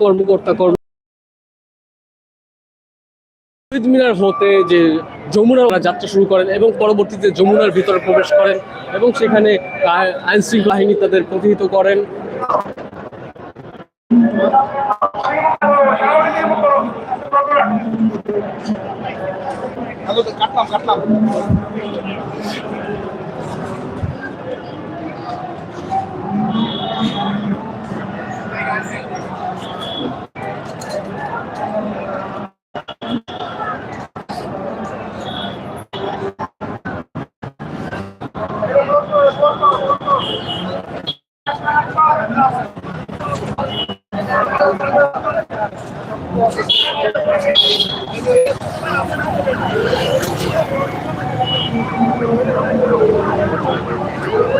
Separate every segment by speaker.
Speaker 1: কর্মকর্তা, কর্ম মিনার হতে যে যমুনার যাত্রা শুরু করেন এবং পরবর্তীতে যমুনার ভিতরে প্রবেশ করেন এবং সেখানে আইন শৃঙ্খলা বাহিনী তাদের প্রতিহিত করেন।
Speaker 2: কাটলাম কাটলাম Thank you.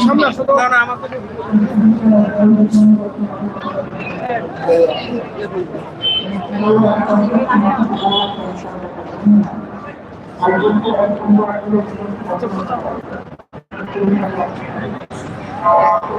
Speaker 2: সামনে আসো তো না না আমাকে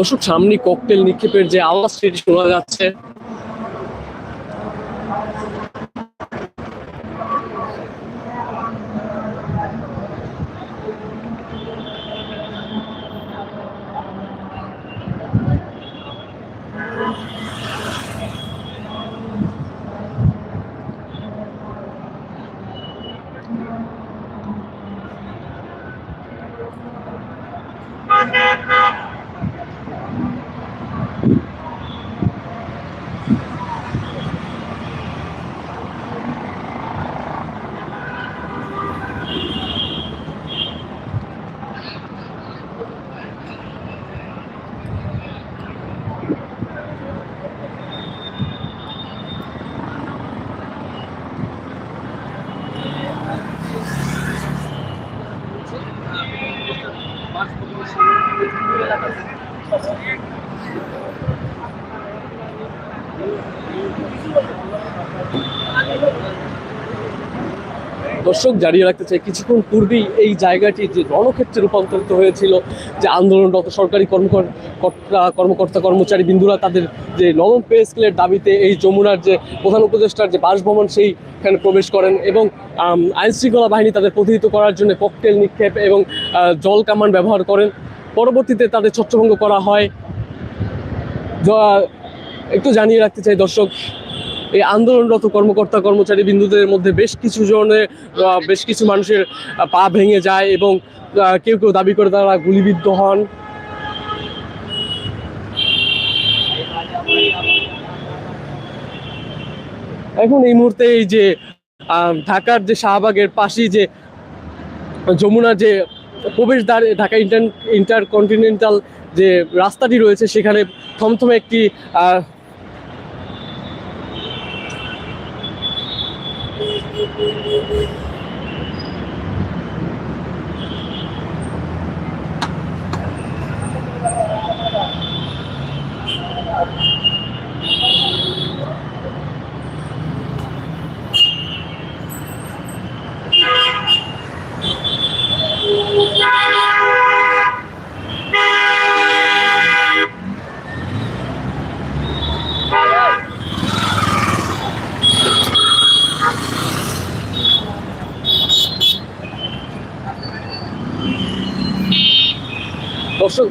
Speaker 1: দর্শক সামনে ককটেল নিক্ষেপের যে আওয়াজ সেটি শোনা যাচ্ছে। দর্শক জানিয়ে রাখতে চাই। কিছুক্ষণ পূর্বেই এই জায়গাটি যে রণক্ষেত্রে রূপান্তরিত হয়েছিল, যে আন্দোলনরত সরকারি কর্মকর্তা কর্মকর্তা, কর্মচারী বিন্দুরা তাদের যে নবম পে স্কেলের দাবিতে এই যমুনার যে প্রধান উপদেষ্টার যে বাসভবন, সেইখানে প্রবেশ করেন এবং আইনশৃঙ্খলা বাহিনী তাদের প্রতিহিত করার জন্য ককটেল নিক্ষেপ এবং জল কামান ব্যবহার করেন। পরবর্তীতে তাদের ছত্রভঙ্গ করা হয়। একটু জানিয়ে রাখতে চাই দর্শক এই আন্দোলনরত কর্মকর্তা কর্মচারী বিন্দুদের মধ্যে বেশ কিছু জনের বেশ কিছু মানুষের পা ভেঙে যায় এবং কেউ কেউ দাবি করে তারা গুলিবিদ্ধ হন। এখন এই মুহূর্তে এই যে ঢাকার যে শাহবাগের পাশেই যে যমুনা যে প্রবেশদ্বার ঢাকা ইন্টার ইন্টার কন্টিনেন্টাল যে রাস্তাটি রয়েছে, সেখানে থমথমে একটি Thank you.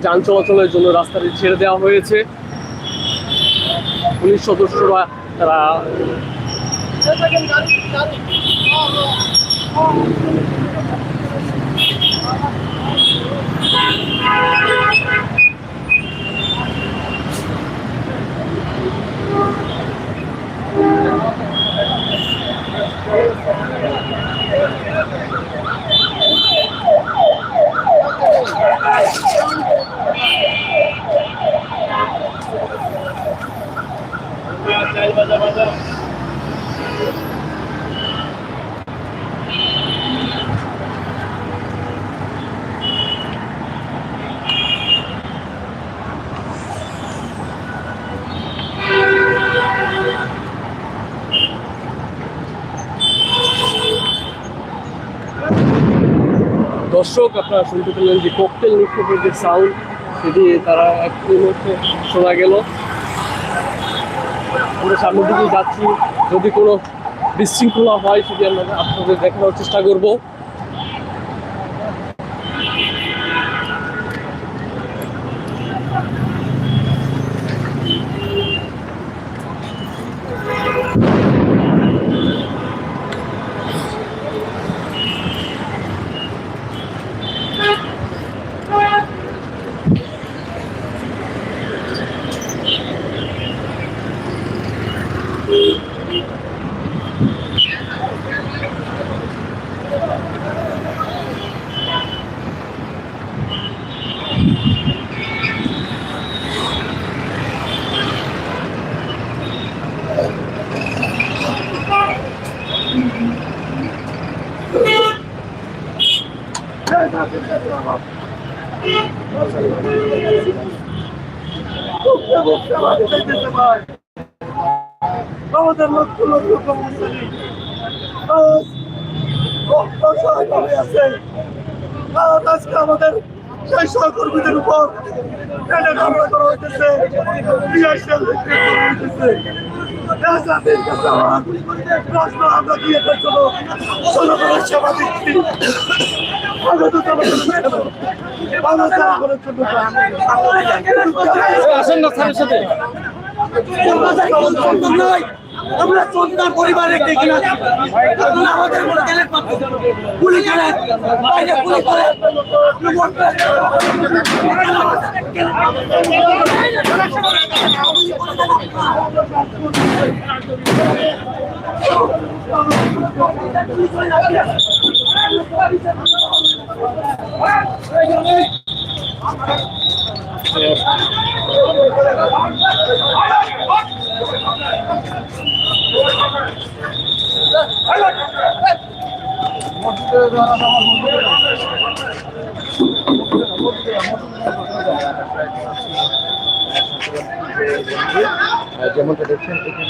Speaker 1: যান চলাচলের জন্য রাস্তাটি ছেড়ে দেওয়া হয়েছে। পুলিশ সদস্যরা তারা দর্শক, আপনারা শুনতে পেলেন যে ককটেল নিক্ষেপের যে সাউন্ড। সেটি তারা এক মুহূর্তে শোনা গেল। আমরা সামনের দিকে যাচ্ছি। যদি কোনো বিশৃঙ্খলা হয় সেটি আমরা আপনাদের দেখানোর চেষ্টা করব
Speaker 3: আমাদের লক্ষ লক্ষ কর্মচারী আজ অসহায় হয়ে আছে আজ আজকে আমাদের সেই সহকর্মীদের উপর ট্রেনে হামলা করা হইতেছে প্রশ্ন আমরা দিয়ে এটার জন্য জনগণের সেবা জন্য
Speaker 2: আসেন না সাথে
Speaker 3: নাই আমরা সন্তান পরিবার কিনা আপনারা আমাদের মনে গেলে গুলি খেলেন বাইরে করে।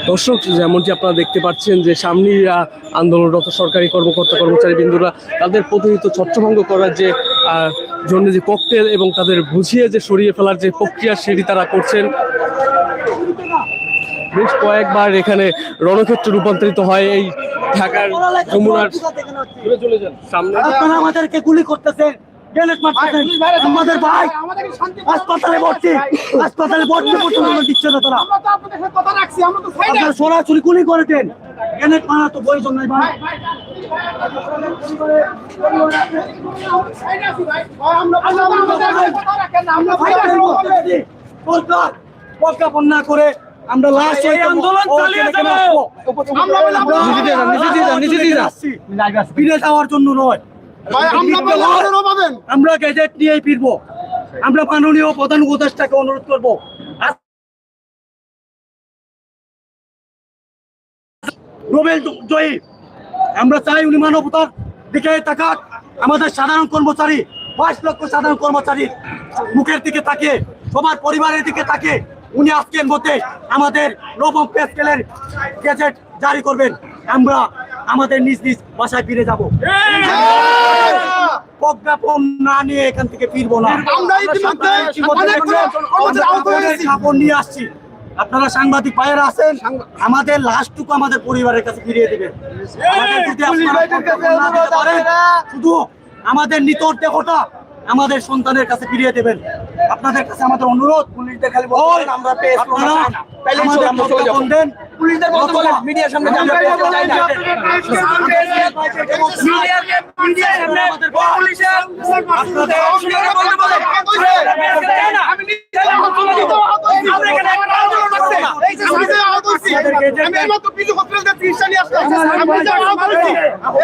Speaker 1: দর্শক, যেমনটি আপনারা দেখতে পাচ্ছেন যে সামনেই আন্দোলনরত সরকারি কর্মকর্তা কর্মচারী বিন্দুরা তাদের প্রতিনিধিত্ব ছত্রভঙ্গ করার যে জন্য যে ককটেল এবং তাদের বুঝিয়ে যে সরিয়ে ফেলার যে প্রক্রিয়া সেটি তারা করছেন। বেশ কয়েকবার এখানে রণক্ষেত্র রূপান্তরিত হয় এই ঢাকার যমুনার সামনে
Speaker 3: আমাদেরকে গুলি করতেছেন। আমাদের ভাই হাসপাতালে ভর্তি। হাসপাতালে ভর্তি পর্যন্ত দিচ্ছে না তারা। সরাসরি গুলি করে দেন। গ্রেনেড মারা তো প্রয়োজন নাই ভাই। সরকার প্রজ্ঞাপন না করে আমরা লাস্ট আন্দোলন চালিয়ে যাব।
Speaker 2: আমরা বলে
Speaker 3: দিয়ে যান, নিচে দিয়ে যান, নিচে দিয়ে যান। ফিরে যাওয়ার জন্য নয়।
Speaker 2: আমরা পাবেন
Speaker 3: আমরা গেজেট নিয়েই ফিরবো। আমরা মাননীয় প্রধান উপদেষ্টাকে অনুরোধ করব। নোবেল জয়ী। আমরা চাই উনি মানবতার দিকে তাকাক। আমাদের সাধারণ কর্মচারী পাঁচ লক্ষ সাধারণ কর্মচারী মুখের দিকে তাকিয়ে সবার পরিবারের দিকে তাকিয়ে উনি আজকের মধ্যে আমাদের নবম পে স্কেলের গেজেট জারি করবেন। আমরা আমাদের নিজ নিজ বাসায় ফিরে যাব। প্রজ্ঞাপন না নিয়ে এখান থেকে ফিরবো না। খবর নিয়ে আসছি। আপনারা সাংবাদিক ভাইয়েরা আছেন আমাদের লাশটুকু আমাদের পরিবারের কাছে ফিরিয়ে দেবেন। শুধু আমাদের নিতর দেহটা আমাদের সন্তানের কাছে ফিরিয়ে দেবেন। আপনাদের কাছে আমাদের অনুরোধ পুলিশদের খালি আমরা আপনারা আমাদের প্রজ্ঞাপন দেন পুলিশদের মিডিয়ার সামনে
Speaker 2: আমি নিজে আহত হয়েছি। আমরা এখানে একটা আন্দোলন আছে। আমি নিজে আহত হয়েছি। আমি এইমাত্র পিজি হসপিটাল থেকে চিকিৎসা নিয়ে আসলাম। আমি নিজে আহত হয়েছি।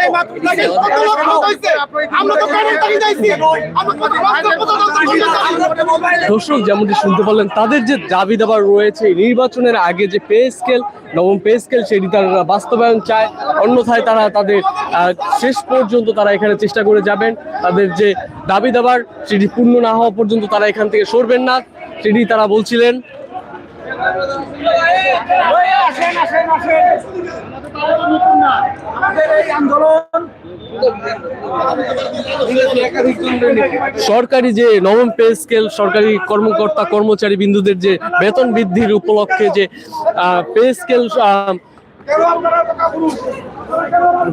Speaker 2: এই মাত্র দেখেন, কত লোক আহত হয়েছে। আমরা তো প্রাণের তাগিদে আইছি। আমরা কত রাস্তা পর্যন্ত
Speaker 1: দর্শক যেমনটি শুনতে পারলেন তাদের যে দাবি দাবার রয়েছে এই নির্বাচনের আগে যে পে স্কেল, নবম পে স্কেল সেটি তারা বাস্তবায়ন চায়। অন্যথায় তারা তাদের শেষ পর্যন্ত তারা এখানে চেষ্টা করে যাবেন। তাদের যে দাবি দাবার, সেটি পূর্ণ না হওয়া পর্যন্ত তারা এখান থেকে সরবেন না। সেটি তারা বলছিলেন। সরকারি যে নবম পে স্কেল, সরকারি কর্মকর্তা, কর্মচারী বিন্দুদের যে বেতন বৃদ্ধির উপলক্ষে যে পে স্কেল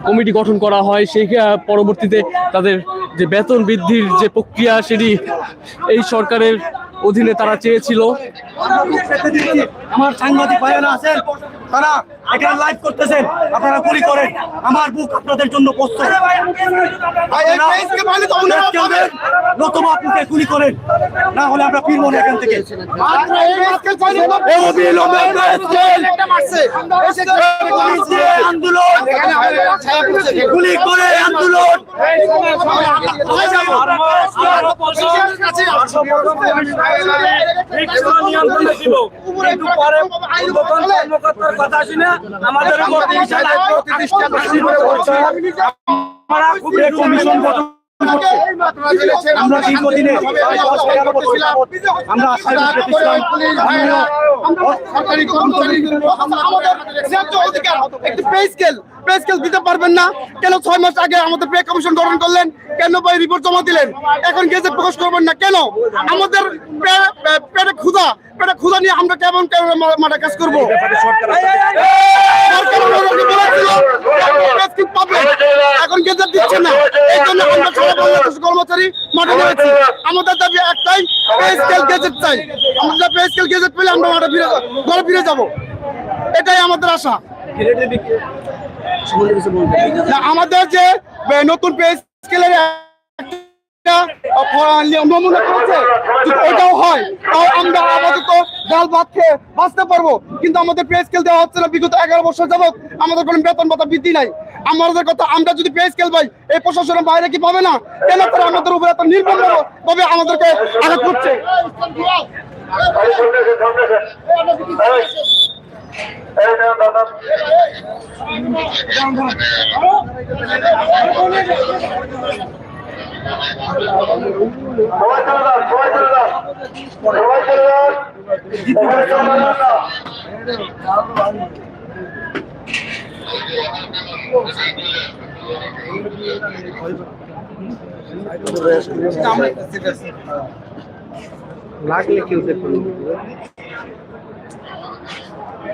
Speaker 1: কমিটি গঠন করা হয়, সেই পরবর্তীতে তাদের যে বেতন বৃদ্ধির যে প্রক্রিয়া, সেটি এই সরকারের অধীনে তারা চেয়েছিল।
Speaker 3: আমার সাংবাদিক ভাইয়েরা আছেন তারা এখানে লাইভ করতেছেন আপনারা গুলি করেন আমার বুক আপনাদের জন্য প্রস্তুত বুকে গুলি করেন না হলে আমরা ফিরবো না এখান থেকে গুলি আন্দোলন করে আন্দোলন আমরা কমিশন গঠন আমরা দীর্ঘদিনে আমরা আশা করতেছিলাম
Speaker 2: সরকারি কর্মচারী। আমাদের একটি পে স্কেল পে স্কেল দিতে পারবেন না। কেন ছয় মাস আগে আমাদের পে কমিশন গঠন করলেন? কেন ভাই রিপোর্ট জমা দিলেন? এখন গেজেট প্রকাশ করবেন না। কেন? আমাদের পেটে ক্ষুধা। পেটে ক্ষুধা নিয়ে আমরা কেমন কেমন মাঠে কাজ করব। এখন গেজেট দিচ্ছে না। এই জন্য আমরা সারা বাংলাদেশ কর্মচারী মাঠে নেমেছি। আমাদের দাবি একটাই পে স্কেল গেজেট চাই। আমরা পে স্কেল গেজেট পেলে আমরা মাঠে ফিরে ঘরে ফিরে যাব। এটাই আমাদের আশা। আমাদের যে নতুন পে স্কেলের একটা নমুনা করেছে ওটাও হয় তাও আমরা আপাতত ডাল ভাত খেয়ে বাঁচতে পারব। কিন্তু আমাদের পে স্কেল দেওয়া হচ্ছে না বিগত এগারো বছর যাবত আমাদের কোনো বেতন ভাতা বৃদ্ধি নাই। আমাদের কথা আমরা যদি পে স্কেল পাই এই প্রশাসনের বাইরে কি পাবে না? কেন তারা আমাদের উপরে এত নির্বন্ধ ভাবে আমাদেরকে আঘাত করছে।
Speaker 4: সবাই চলে যান সবাই চলে যান সবাই চলে যান সবাই চলে যান
Speaker 1: লাগলে কেউ দেখুন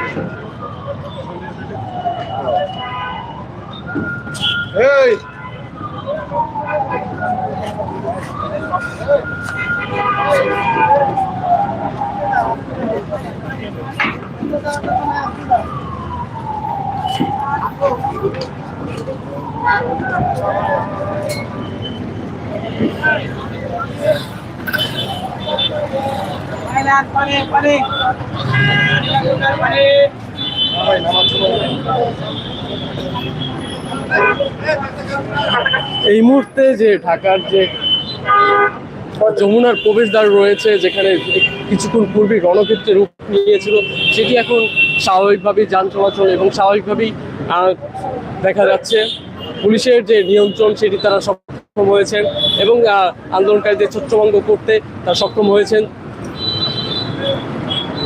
Speaker 1: 是。এই মুহূর্তে যে ঢাকার যে যমুনার প্রবেশদ্বার রয়েছে, যেখানে কিছুক্ষণ পূর্বে রণক্ষেত্রে রূপ নিয়েছিল, সেটি এখন স্বাভাবিকভাবেই যান চলাচল এবং স্বাভাবিকভাবেই দেখা যাচ্ছে পুলিশের যে নিয়ন্ত্রণ, সেটি তারা সক্ষম হয়েছেন এবং আন্দোলনকারীদের ছত্রভঙ্গ করতে তারা সক্ষম হয়েছেন।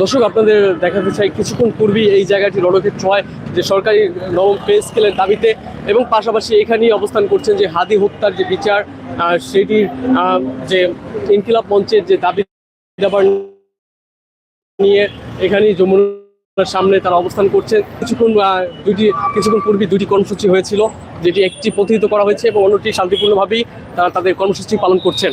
Speaker 1: দর্শক, আপনাদের দেখাতে চাই, কিছুক্ষণ পূর্বেই এই জায়গাটি রণক্ষেত্র হয়, যে সরকারি নবম পে স্কেলের দাবিতে এবং পাশাপাশি এখানেই অবস্থান করছেন যে হাদি হত্যার যে বিচার সেটির যে ইনকিলাব মঞ্চের যে দাবি দাবার নিয়ে এখানেই যমুনার সামনে তারা অবস্থান করছেন। কিছুক্ষণ দুটি, কিছুক্ষণ পূর্বে দুটি কর্মসূচি হয়েছিল, যেটি একটি প্রতিহিত করা হয়েছে এবং অন্যটি শান্তিপূর্ণভাবেই তারা তাদের কর্মসূচি পালন করছেন।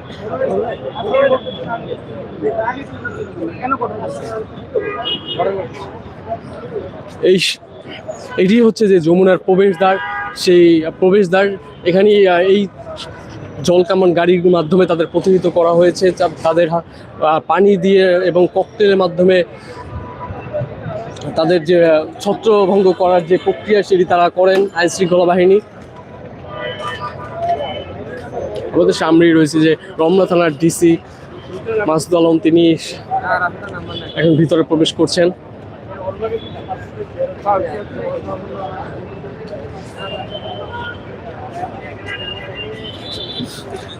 Speaker 1: এই এটি হচ্ছে যে যমুনার প্রবেশদ্বার। সেই প্রবেশদ্বার এখানে এই জলকামান গাড়ির মাধ্যমে তাদের প্রতিহিত করা হয়েছে। তাদের পানি দিয়ে এবং ককটেলের মাধ্যমে তাদের যে ছত্রভঙ্গ করার যে প্রক্রিয়া সেটি তারা করেন আইনশৃঙ্খলা বাহিনী। আমাদের সামনেই রয়েছে যে রমনা থানার ডিসি মাসুদ আলম, তিনি এখন ভিতরে প্রবেশ করছেন।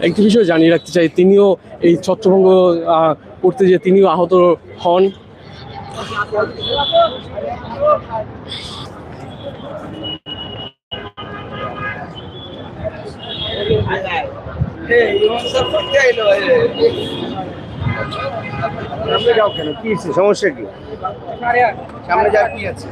Speaker 1: একটি বিষয় জানিয়ে রাখতে চাই, তিনিও এই ছত্রভঙ্গ করতে যে তিনিও আহত হন।
Speaker 5: সামনে যাও কেন কি হচ্ছে? সমস্যা কি সামনে যাও কি আছে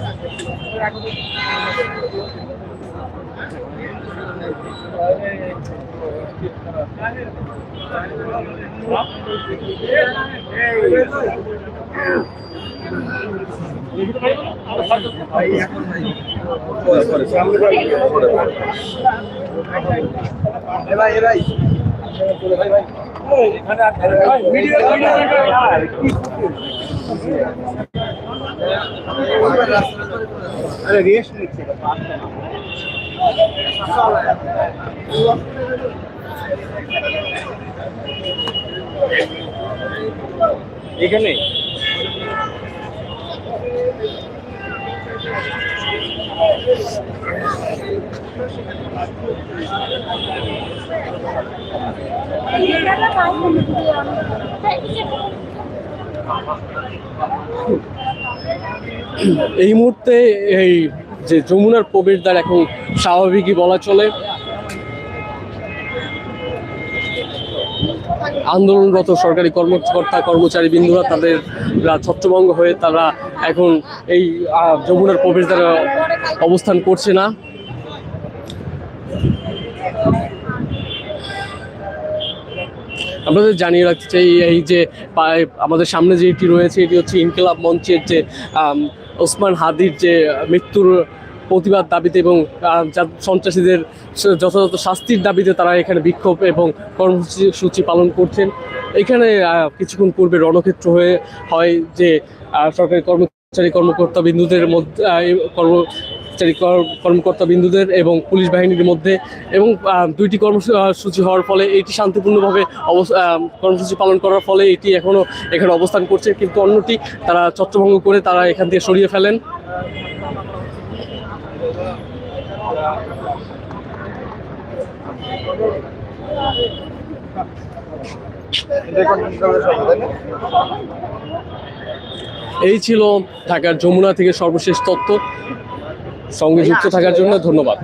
Speaker 5: সামনে যাও এ ভাই এ ভাই আরে রেস্ট নিচ্ছে এখানে?
Speaker 1: এই মুহূর্তে এই যে যমুনার প্রবেশদ্বার এখন স্বাভাবিকই বলা চলে। আন্দোলনরত সরকারি কর্মকর্তা, কর্মচারী বিন্দুরা তাদের ছত্রভঙ্গ হয়ে তারা এখন এই যমুনার প্রবেশদ্বারে অবস্থান করছে না। আপনাদের জানিয়ে রাখতে চাই এই যে আমাদের সামনে যে এটি রয়েছে, এটি হচ্ছে ইনকিলাব মঞ্চের যে ওসমান হাদির যে মৃত্যুর প্রতিবাদ দাবিতে এবং সন্ত্রাসীদের যথাযথ শাস্তির দাবিতে তারা এখানে বিক্ষোভ এবং কর্মসূচি সূচি পালন করছেন। এখানে কিছুক্ষণ পূর্বে রণক্ষেত্র হয়ে হয় যে সরকারি কর্মচারী কর্মকর্তা বিন্দুদের মধ্যে এই কর্মচারী কর্মকর্তা বিন্দুদের এবং পুলিশ বাহিনীর মধ্যে এবং দুইটি কর্মসূচি হওয়ার ফলে এটি শান্তিপূর্ণভাবে কর্মসূচি পালন করার ফলে এটি এখনও এখানে অবস্থান করছে। কিন্তু অন্যটি তারা ছত্রভঙ্গ করে তারা এখান থেকে সরিয়ে ফেলেন। এই ছিল ঢাকার যমুনা থেকে সর্বশেষ তথ্য। সঙ্গে যুক্ত থাকার জন্য ধন্যবাদ।